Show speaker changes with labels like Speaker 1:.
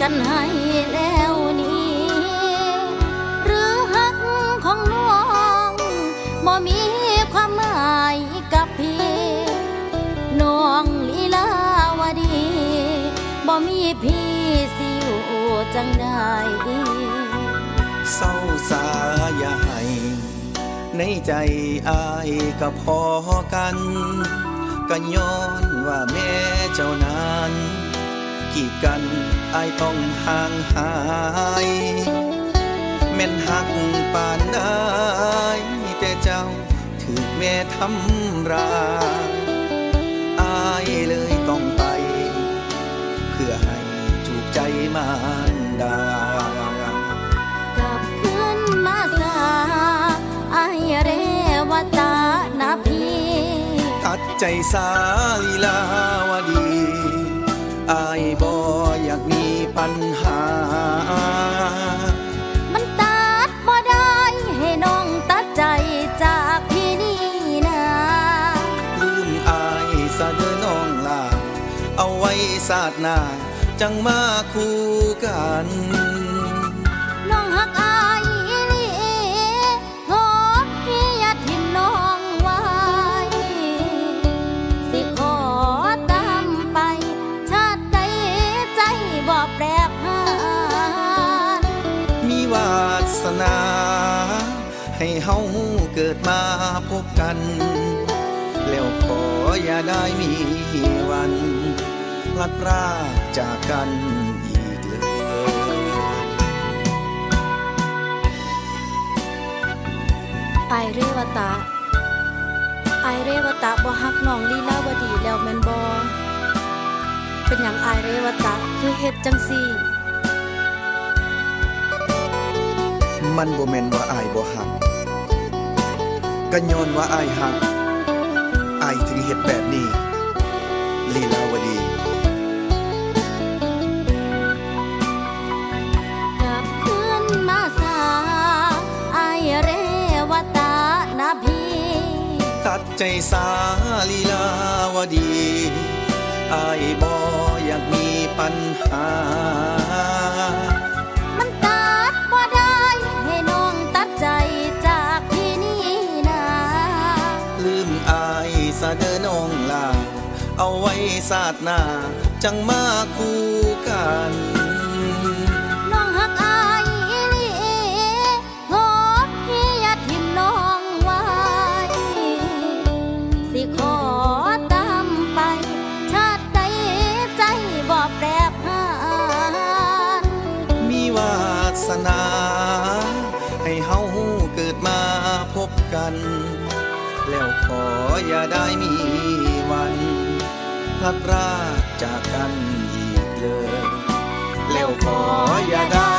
Speaker 1: กันให้แล้วนี้ หรือฮักของน้องบ่มีความหมายกับพี่น้องลีลาวดีบ่มีพี่สิอยู่จังได้
Speaker 2: เศร้าสาอย่าให้ในใจอายก็พอกันก็ย้อนว่าแม่เจ้านั้น กีดกันอายต้องห่างหาย แม่นหักปานได้แต่เจ้าถูกแม่ทำร้ายอายเลยต้องไป เพื่อให้ถูกใจมารดา
Speaker 1: กลับขึ้นมาสาอายเรวตานาพี
Speaker 2: ตัดใจสาลีลาวดี อายบออยากมีปัญหา
Speaker 1: มันตัดบ่ได้ให้น้องตัดใจจากพี่นี่นะ
Speaker 2: ลืมอายซะเดอน้องลาเอาไว้ศาสตร์หน้าจังมาคู่กัน ให้เฮาเกิดมาพบกัน แล้วขออย่าได้มีวันพลัดพรากจากกันอีกเลย
Speaker 1: ไอายเรวตะไอายเรวตะบ่ฮักน้องลีลาวดีแล้วแม่นบ่เป็นหยังไอายเรวตะคือเฮ็ดจังซี่
Speaker 2: มันบ่แม่นว่าอายบ่ฮัก ก็ย้อนว่าอายฮักอายถึงเฮ็ดแบบนี้ ลีลาวดี
Speaker 1: กลับคืนมาสาไอายเรวตะนาพี
Speaker 2: ตัดใจสาลีลาวดีอายบ่อยากมีปัญหา ศาสตร์หน้าจังมาคู่กัน
Speaker 1: น้องหักอายอีหลีขอพี่อย่าทิมน้องไว้ สิขอตามไป ชาติใดใจบ่แปรผัน
Speaker 2: มีวาสนา ให้เฮาเกิดมาพบกัน แล้วขออย่าได้มีวัน พลัดพรากจากกันอีกเลยแล้วขออย่าได้